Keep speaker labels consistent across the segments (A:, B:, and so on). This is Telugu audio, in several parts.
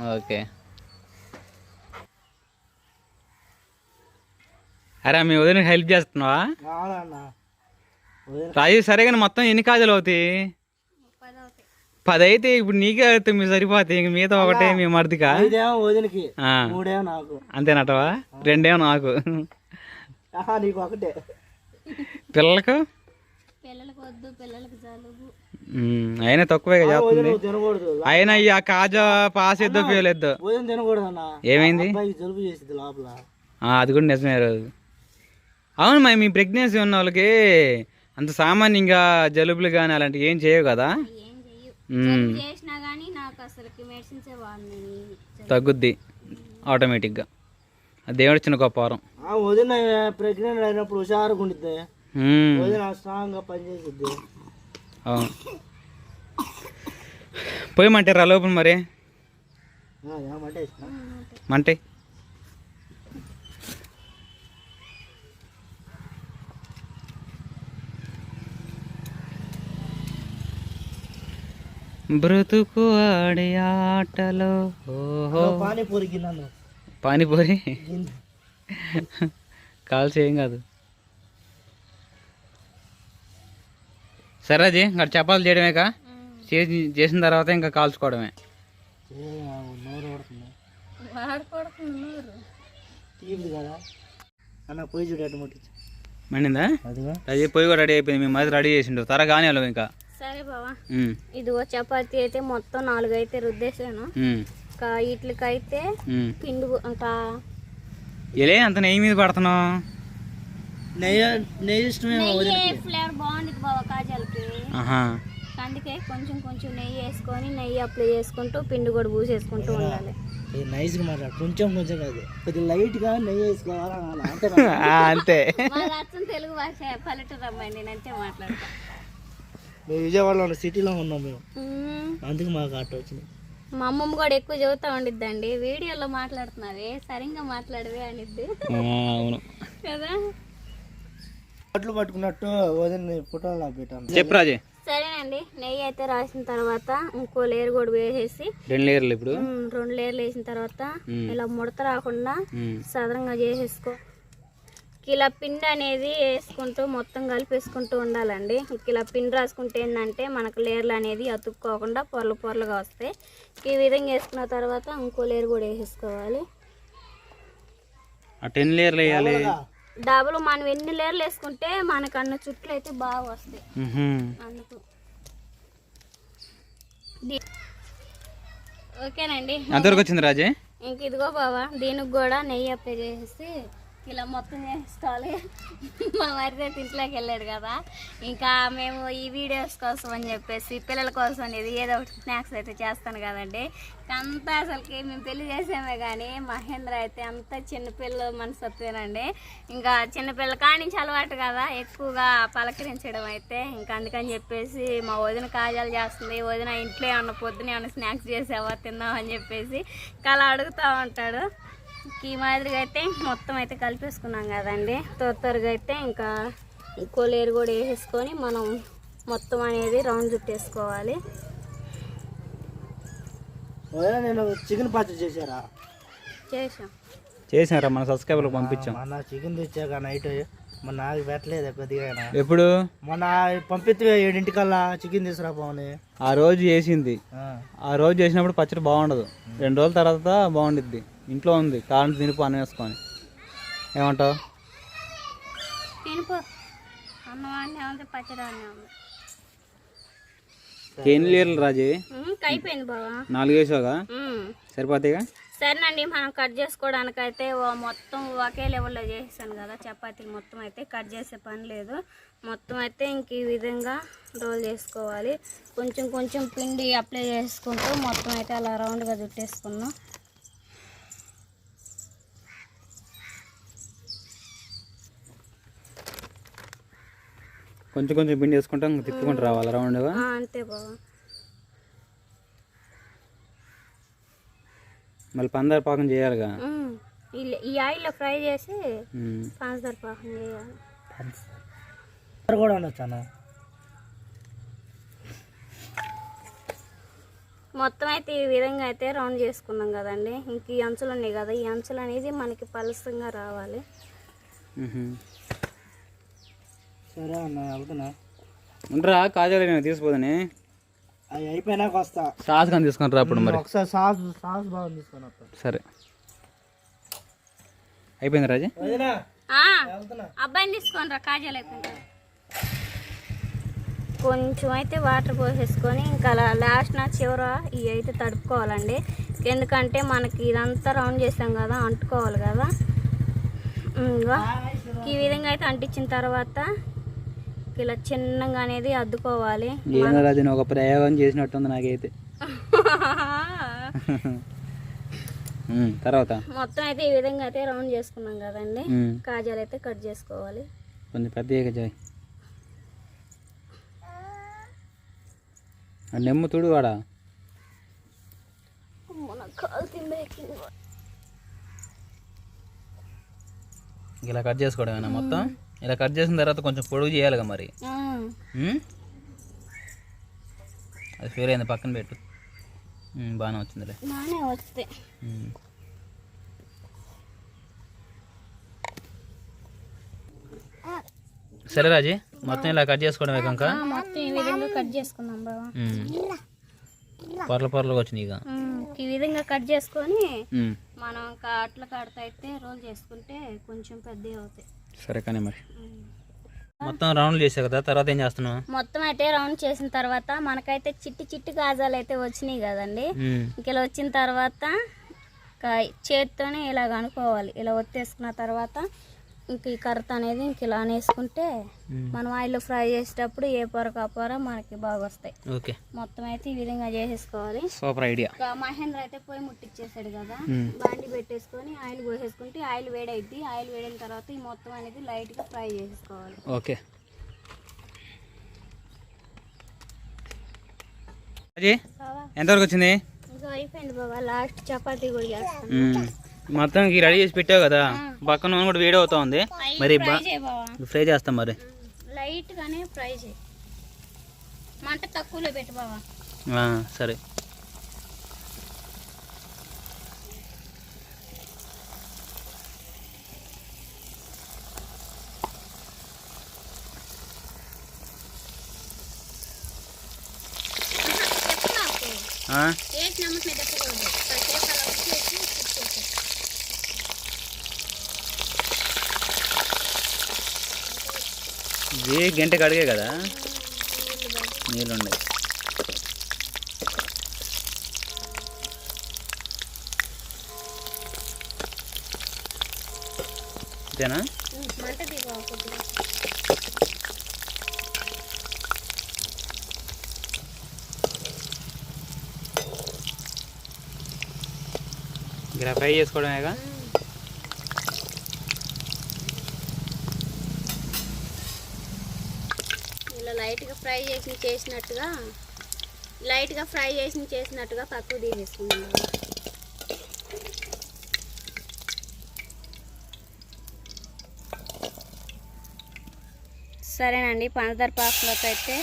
A: ఓకే. అరే మీ వదిన హెల్ప్ చేస్తున్నావా? రాజు సరే కానీ మొత్తం ఎన్ని కాజులు అవుతాయి? పది అయితే ఇప్పుడు నీకే అవుతాయి మీ సరిపోతాయి. ఇంక మిగతా ఒకటే మీ
B: నాకు.
A: అంతేనటవా రెండేమో నాకు.
B: ఆహా నీకు ఒకటే.
A: పిల్లలకు?
C: పిల్లలకు వద్దు పిల్లలకు జలుబు.
A: ఉమ్, అయినా తక్కువే
B: నువ్వు తినకూడదు.
A: అయినా ఈ ఆ కాజా పాస్ ఎద్దో ఫీలేద్దో
B: వదిన తినకూడదు అన్న.
A: ఏమైంది?
B: అబ్బాయికి జలుబు చేసింది లోపల.
A: ఆ, అది కూడా నిజమే రోజు అవును మరి మీ ప్రెగ్నెన్సీ ఉన్న వాళ్ళకి అంత సామాన్యంగా జలుబులు కానీ అలాంటివి ఏం చేయవు కదా?
C: ఏం చెయ్యు
A: ఉమ్,
C: చేసినా కానీ నాకు అసలుకి మెడిసిన్స్ వాడిని నేను
A: తగ్గుద్ది ఆటోమేటిక్గా ఆ దేవుడు ఇచ్చిన గొప్ప వరం.
B: ఆ వదిన ప్రెగ్నెంట్ అయినప్పుడు హుషారుగా ఉండిద్ది.
A: అవును. పోయమంటారా లోపల మరి? మంటే బ్రతుకు ఆడే ఆటలో
B: పానీపూరి
A: పానీపూరి? ఏం కాదు. సరే అది ఇంకా చపాలు చేయడమేకా? చేసి చేసిన తర్వాత ఇంకా కాల్చుకోవడమే. మండిందా?
B: అదిగా.
A: అది పొయ్యి కూడా రెడీ అయిపోయింది. మీ మధ్య రెడీ చేసిండు. త్వరగా కానీ ఇంకా.
C: సరే బావా. ఇదిగో చపాతీ అయితే మొత్తం నాలుగు అయితే రుద్దేశాను.
A: ఉమ్,
C: ఇంకా వీటికైతే
A: ఉమ్.
C: పిండి ఇంకా
A: ఎలే అంత నెయ్యి మీద పడుతున్నావు?
B: నెయ్యి నెయ్యి ఇష్టమే
C: నెయ్యి ఫ్లేవర్ బాగుంటుంది బావా కాజాలకి.
A: ఆహా.
C: అందుకే కొంచెం కొంచెం నెయ్యి వేసుకొని నెయ్యి అప్లై చేసుకుంటూ పిండి కూడా పూసేసుకుంటూ ఉండాలి.
B: నైస్గా మాట్లాడు. కొంచెం కొంచెం కాదు. కొద్దిగా లైట్గా నెయ్యి వేసుకోవాలా? అంతే
C: తెలుగు భాష పల్లెటూరు అమ్మాయి నేను అంతే మాట్లాడతా.
B: మేము విజయవాడలో ఉన్న సిటీలో ఉన్నాం మేము. అందుకు మాకు ఆటో వచ్చింది.
C: మా అమ్మమ్మ కూడా ఎక్కువ చెబుతా ఉండిద్దండి వీడియోలో మాట్లాడుతున్నావే సరిగ్గా మాట్లాడవే అనిద్ది.
A: ఆ, అవును.
C: కదా?
B: బట్టలు పట్టుకున్నట్టు వదిన ఫోటోలు నాకు పెట్టాను.
A: చెప్పు రాజే.
C: సరేనండి నెయ్యి అయితే రాసిన తర్వాత ఇంకో లేయర్ కూడా వేసేసి
A: రెండు లేయర్లు ఇప్పుడు?
C: రెండు లేయర్లు వేసిన తర్వాత. ఇలా ముడత రాకుండా సదరంగా చేసేసుకో. ఇలా పిండి అనేది వేసుకుంటూ మొత్తం కలిపేసుకుంటూ ఉండాలండి. ఇలా పిండి రాసుకుంటే ఏంటంటే మనకు లేయర్లు అనేది అతుక్కోకుండా పొరలు పొరలుగా వస్తాయి. ఈ విధంగా వేసుకున్న తర్వాత ఇంకో లేయర్ కూడా వేసేసుకోవాలి.
A: ఆ టెన్ లేయర్లు వేయాలి.
C: డబుల్ మనం ఎన్ని లేయర్లు వేసుకుంటే మనకు అన్న చుట్లు అయితే బాగా వస్తాయి. అందుకు. ఓకేనండి.
A: ఎంతవరకు వచ్చింది రాజే?
C: ఇంక ఇదిగో బావా దీనికి కూడా నెయ్యి అప్లై చేసేసి ఇలా మొత్తం చేసుకోవాలి మా మరిదే ఇంట్లోకి వెళ్ళాడు కదా. ఇంకా మేము ఈ వీడియోస్ కోసం అని చెప్పేసి పిల్లల కోసం అనేది ఏదో ఒకటి స్నాక్స్ అయితే చేస్తాను కదండి. అంతా అసలుకి మేము పెళ్ళి చేసామే కానీ మహేంద్ర అయితే అంత చిన్నపిల్ల మనసత్వేనండి ఇంకా చిన్నపిల్ల కానించి అలవాటు కదా ఎక్కువగా పలకరించడం అయితే. ఇంకా అందుకని చెప్పేసి మా వదిన కాజాలు చేస్తుంది. వదిన ఇంట్లో ఏమన్నా పొద్దున ఏమన్నా స్నాక్స్ చేసావా తిన్నావా అని చెప్పేసి ఇంకా అలా అడుగుతూ ఉంటాడు. ఈ మాదిరిగా అయితే మొత్తం అయితే కలిపేసుకున్నాం కదండి. త్వర త్వరగా అయితే ఇంకా కొలేరు కూడా వేసేసుకొని మనం మొత్తం అనేది రౌండ్ చుట్టేసుకోవాలి.
B: నేను చికెన్ పచ్చడి చేశారా?
C: చేసాం
A: చేసారా మన సబ్స్క్రైబర్లకు పంపించాం.
B: చికెన్ తెచ్చాక నైట్ మొన్న పెట్టలేదు కొద్దిగా
A: ఎప్పుడు?
B: మొన్న పంపిస్తే ఏడింటికల్లా చికెన్ తీసుకురా పోని
A: ఆ రోజు చేసింది.
B: ఆ.
A: రోజు చేసినప్పుడు పచ్చడి బాగుండదు. రెండు రోజుల తర్వాత బాగుండిద్ది. ఇంట్లో ఉంది. కారం తినిపో అన్నం వేసుకొని. ఏమంటావు? ఎన్ని లీటర్లు రాజే. నాలుగు వేసావుగా?
C: ఉమ్.
A: సరిపోతాయిగా?
C: సరేనండి మనం కట్ చేసుకోవడానికైతే మొత్తం ఒకే లెవెల్లో చేసేసాను కదా చపాతీలు మొత్తం అయితే కట్ చేసే పని లేదు. మొత్తం అయితే ఇంక ఈ విధంగా రోల్ చేసుకోవాలి. కొంచెం కొంచెం పిండి అప్లై చేసుకుంటూ మొత్తం అయితే అలా రౌండ్గా చుట్టేసుకున్నాం.
A: కొంచెం కొంచెం పిండి వేసుకుంటాం తిప్పుకుంటూ రావాలి రౌండ్గా.
C: అంతే బాబా.
A: మళ్ళీ పందారు పాకం చేయాలిగా.
C: ఈ- ఆయిల్లో ఫ్రై చేసి
A: ఉమ్.
C: పంచదార పాకం చేయాలి
B: కూడా ఉండొచ్చు అన్న
C: మొత్తం అయితే ఈ విధంగా అయితే రౌండ్ చేసుకున్నాం కదండి ఇంక ఈ అంచులు ఉన్నాయి కదా ఈ అంచులు అనేది మనకి పలసంగా రావాలి.
B: సరే అన్న వెళ్తున్నా
A: ఉండరా కాజాలు నేను తీసిపోదని
B: అవి అయిపోయినాక వస్తా.
A: సాస్ కానీ తీసుకొని రా అప్పుడు మరి.
B: ఒకసారి సాస్ సాస్ బాగా తీసుకొని వస్తా.
A: సరే. అయిపోయింది రాజీ?
C: అబ్బాయిని తీసుకొని రా కాజాలు అయిపోయింది. కొంచెం అయితే వాటర్ పోసేసుకొని ఇంకా అలా లాస్ట్ నా చివర ఇవి అయితే తడుపుకోవాలండి. ఎందుకంటే మనకి ఇదంతా రౌండ్ చేసాం కదా అంటుకోవాలి కదా. ఈ విధంగా అయితే అంటించిన తర్వాత ఇలా చిన్నగా అనేది అద్దుకోవాలి
A: నువ్వు ఒక ప్రయోగం చేసినట్టుంది నాకైతే. తర్వాత?
C: మొత్తం అయితే ఈ విధంగా అయితే రౌండ్ చేసుకున్నాం కదండి. కాజాలు అయితే కట్ చేసుకోవాలి.
A: కొంచెం పెద్ద జాయ్. నెమ్ము తుడు వాడా. ఇలా కట్ చేసుకోవడమేనా మొత్తం? ఇలా కట్ చేసిన తర్వాత కొంచెం పొడుగు చేయాలిగా మరి? అది ఫెయిల్ అయింది పక్కన పెట్టు. బాగానే వచ్చిందిలే. సరే రాజీ మొత్తం ఇలా కట్ చేసుకోవడమే కనుక
C: మొత్తం ఈ విధంగా కట్ చేసుకుందాం బాబా
A: పొరల పొరలుగా వచ్చినాయి ఇక.
C: ఈ విధంగా కట్ చేసుకొని. మనం అట్ల కడత అయితే రోల్ చేసుకుంటే కొంచెం పెద్దవి అవుతాయి.
A: సరే కానీ మరి. మొత్తం రౌండ్లు చేసావు కదా తర్వాత ఏం చేస్తున్నావు?
C: మొత్తం అయితే రౌండ్ చేసిన తర్వాత మనకైతే చిట్టి చిట్టి గాజాలు అయితే వచ్చినాయి కదండి. ఇలా వచ్చిన తర్వాత చేతితోనే ఇలాగ అనుకోవాలి. ఇలా ఒత్తేసుకున్న తర్వాత ఇంక ఈ కర్త అనేది ఇంక ఇలా అనేసుకుంటే. మనం ఆయిల్లో ఫ్రై చేసేటప్పుడు ఏ పొర ఆ పొర మనకి బాగా వస్తాయి
A: ఓకే.
C: మొత్తం అయితే ఈ విధంగా చేసేసుకోవాలి.
A: Super idea.
C: మహేంద్ర అయితే పోయి ముట్టించేసాడు కదా. బాండి పెట్టేసుకొని ఆయిల్ పోసేసుకుంటే ఆయిల్ వేడైద్ది. ఆయిల్ వేడిన తర్వాత ఈ మొత్తం అనేది లైట్గా ఫ్రై చేసేసుకోవాలి
A: ఓకే. ఎంతవరకు వచ్చింది?
C: ఇంకా అయిపోయింది బాబా లాస్ట్ చపాతీ కూడా చేస్తాను.
A: మొత్తం రెడీ చేసి పెట్టావు కదా పక్కన నూనె కూడా వేడి అవుతా ఉంది మరి
C: ఫ్రై
A: చేస్తాం మరి.
C: లైట్గానే ఫ్రై చేయి. మంట తక్కువలో పెట్టు
A: ఆ, సరే.
C: చెప్పకూడదు
A: ఇది గంట కడిగే కదా. నీళ్ళు ఉన్నాయి అంతేనా? ఇలా ఫ్రై చేసుకోవడమేగా
C: ఇలా లైట్గా ఫ్రై చేసి చేసినట్టుగా లైట్గా ఫ్రై చేసి చేసినట్టుగా పక్కకు తీసేసుకున్నాం సరేనండి పంచదార పాకంలోకి అయితే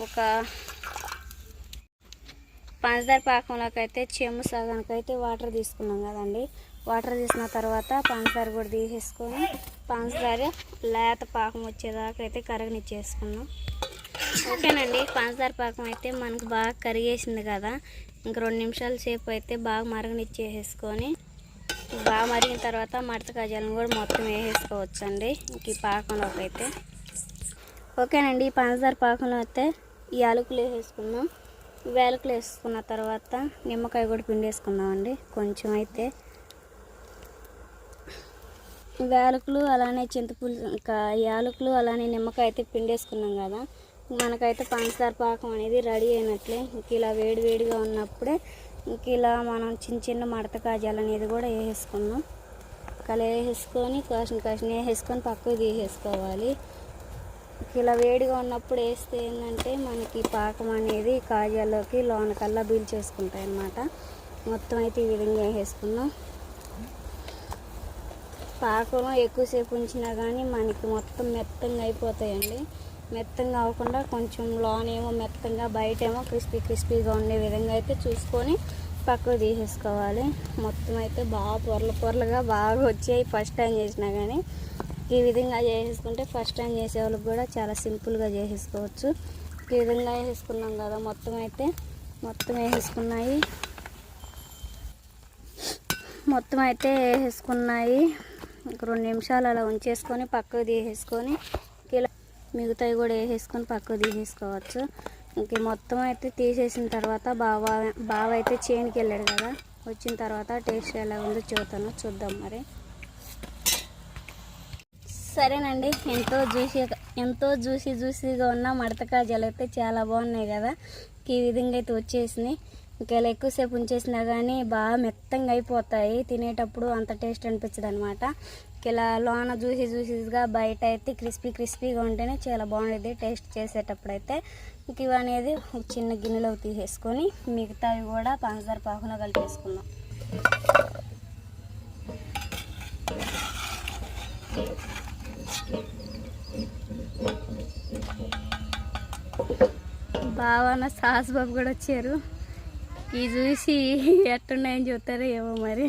C: ఒక పంచదార పాకంలోకి అయితే చెమ్ము సగానికి అయితే వాటర్ తీసుకున్నాం కదండి. వాటర్ తీసిన తర్వాత పంచదార కూడా తీసేసుకొని పంచదార లేత పాకం వచ్చేదాకా అయితే కరగనిచ్చేసుకున్నాం ఓకేనండి పంచదార పాకం అయితే మనకు బాగా కరిగేసింది కదా. ఇంక రెండు నిమిషాల సేపు అయితే బాగా మరగనిచ్చేసేసుకొని బాగా మరిగిన తర్వాత మడత గజాలను కూడా మొత్తం వేసేసుకోవచ్చండి ఇంక ఈ పాకంలోకి అయితే. ఓకేనండి ఈ పంచదార పాకంలో అయితే ఈ యాలకులు వేసేసుకుందాం. ఈ యాలకులు వేసుకున్న తర్వాత నిమ్మకాయ కూడా పిండి వేసుకుందామండి కొంచెం అయితే యాలకులు అలానే చింతపులుసు ఇంకా యాలకులు అలానే నిమ్మకాయ అయితే పిండేసుకున్నాం కదా. మనకైతే పంచదార పాకం అనేది రెడీ అయినట్లే. ఇంక ఇలా వేడి వేడిగా ఉన్నప్పుడే ఇంక ఇలా మనం చిన్న చిన్న మడత కాజాలు అనేది కూడా వేసేసుకున్నాం. కల వేసేసుకొని కాసిన కాసిన వేసేసుకొని పక్కకు తీసేసుకోవాలి. ఇంక ఇలా వేడిగా ఉన్నప్పుడు వేస్తే ఏంటంటే మనకి పాకం అనేది కాజాల్లోకి లోనకల్లా బీల్ చేసుకుంటాయి అన్నమాట. మొత్తం అయితే ఈ విధంగా వేసేసుకున్నాం. పాకం ఎక్కువసేపు ఉంచినా కానీ మనకి మొత్తం మెత్తంగా అయిపోతాయండి. మెత్తంగా అవ్వకుండా కొంచెం లోనేమో మెత్తంగా బయట ఏమో క్రిస్పీ క్రిస్పీగా ఉండే విధంగా అయితే చూసుకొని పక్కకు తీసేసుకోవాలి. మొత్తం అయితే బాగా పొరల పొరలుగా బాగా వచ్చాయి ఫస్ట్ టైం చేసినా కానీ ఈ విధంగా చేసేసుకుంటే ఫస్ట్ టైం చేసే వాళ్ళకి కూడా చాలా సింపుల్గా చేసేసుకోవచ్చు. ఈ విధంగా వేసేసుకున్నాం కదా మొత్తం అయితే. మొత్తం వేసేసుకున్నాయి. మొత్తం అయితే వేసేసుకున్నాయి. ఒక రెండు నిమిషాలు అలా ఉంచేసుకొని పక్కకు తీసేసుకొని ఇలా మిగతావి కూడా వేసేసుకొని పక్కకు తీసేసుకోవచ్చు. ఇంక మొత్తం అయితే తీసేసిన తర్వాత బావ బావ అయితే చేనుకి వెళ్ళాడు కదా. వచ్చిన తర్వాత టేస్ట్ ఎలా ఉందో చూద్దాను చూద్దాం మరి. సరేనండి. ఎంతో జ్యూసీగా ఎంతో జ్యూసీ జ్యూసీగా ఉన్న మడత కాజాలు అయితే చాలా బాగున్నాయి కదా. ఈ విధంగా అయితే వచ్చేసినాయి. ఒకవేళ ఎక్కువసేపు ఉంచేసినా కానీ బాగా మెత్తంగా అయిపోతాయి. తినేటప్పుడు అంత టేస్ట్ అనిపించదు అనమాట ఇలా లోన జ్యూసీ జ్యూసీస్గా బయట అయితే క్రిస్పీ క్రిస్పీగా ఉంటేనే చాలా బాగుండేది టేస్ట్ చేసేటప్పుడు అయితే ఇంక ఇవి అనేది చిన్న గిన్నెలోకి తీసేసుకొని మిగతావి కూడా పంచదార పాకులో కలిపేసుకుందాం. బావన సాస్ బాబు కూడా వచ్చారు. ఇది చూసి ఎట్టున్నాయని చెప్తారో ఏమో మరి.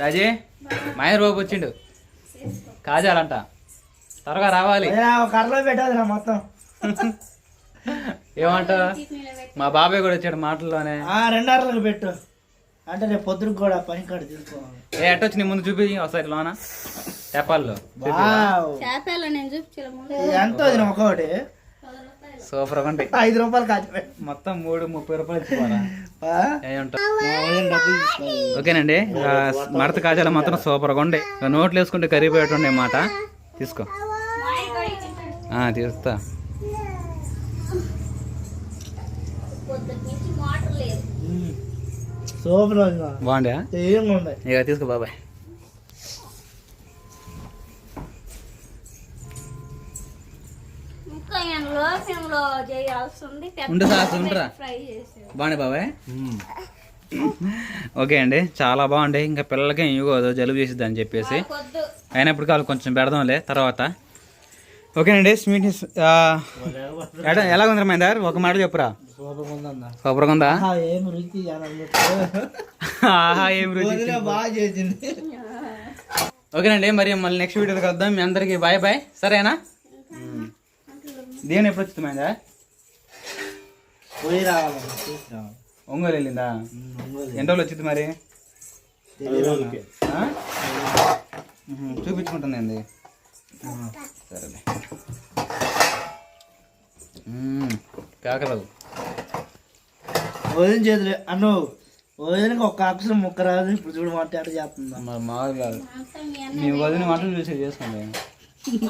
A: రాజీ మహేర్ బాబు వచ్చిండు. కాజాలంట. త్వరగా రావాలి.
B: కర్రలో పెట్టాలిరా మొత్తం.
A: ఏమంటావు? మా బాబాయ్ కూడా వచ్చాడు మాటల్లోనే.
B: ఆ రెండు పెట్టు. అంటే రేపు పొద్దుకు కూడా పని కాడ తీసుకోవాలి
A: ఏ ఎట్టొచ్చి నీ ముందు చూపి ఒకసారి లోన. తెప్పాల్లో
B: వావ్.
C: చేపలు నేను చూపించలే
B: ఇది ఎంత ఒకటి
A: సూపర్ ఉంటాయి.
B: ఐదు రూపాయలు కాచి పెట్టు
A: మొత్తం మూడు ముప్పై రూపాయలు ఓకేనండి. మడత కాజాలు మాత్రం సూపర్గా ఉండే. నోట్లు వేసుకుంటే కరిగిపోయేటుండే మాట. తీసుకో. ఆ, తీస్తా.
B: సూపర్
A: బాగుండే ఇక తీసుకో బాబాయ్.
C: చేయాల్సి ఉంది
A: ఉండు సాస్ ఉండరా.
C: ఫ్రై చేసి
A: బాగుండే బాబాయ్? ఓకే అండి చాలా బాగుండే ఇంకా పిల్లలకి ఇవ్వదు జలుబు చేసిద్ది అని చెప్పేసి. అయినప్పుడు కాదు కొంచెం పెడదాంలే తర్వాత. ఓకేనండి స్వీట్ ఎడ- ఎలా ఉంది మైందర్ ఒక మాట చెప్పురా. సూపర్గా ఉందా?
B: ఆహా, ఏం రుచి
A: ఓకేనండి మరి మళ్ళీ నెక్స్ట్ వీడియోకి వద్దాం మీ అందరికి బాయ్ బాయ్ సరేనా? దేవుని ఎప్పుడు వచ్చింది మైందా
B: పోయి తీసుకురావాలి
A: ఒంగోలు వెళ్ళిందా. ఎన్ని రోజులు వచ్చింది మరి? చూపించుకుంటుందండి. సరేలే. మ్మ్, కాకరాలు
B: వదిన చేతులు అన్ను వదినకి ఒక అక్షరం ముక్క రాదు ఇప్పుడు చూడు మాట్లాడి చేస్తుందా.
A: మరి మామూలు కాదు. మీ వదిన మాటలు చూసి చేసుకోండి